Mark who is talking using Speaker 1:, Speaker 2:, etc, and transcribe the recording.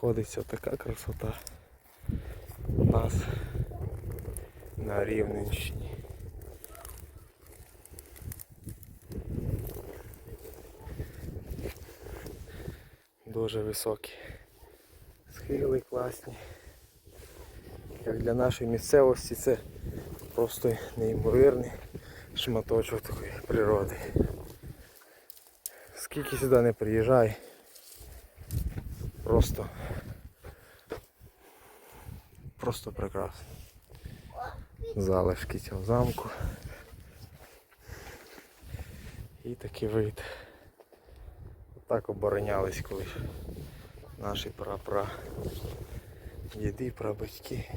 Speaker 1: знаходиться така красота у нас на Рівненщині. Дуже високі. Схили класні. Як для нашої місцевості це просто неймовірний шматочок такої природи. Скільки сюди не приїжджай, просто просто прекрасно. Залишки цього замку. І такий вид. Так оборонялись колись наші прапра. Діди, прабатьки.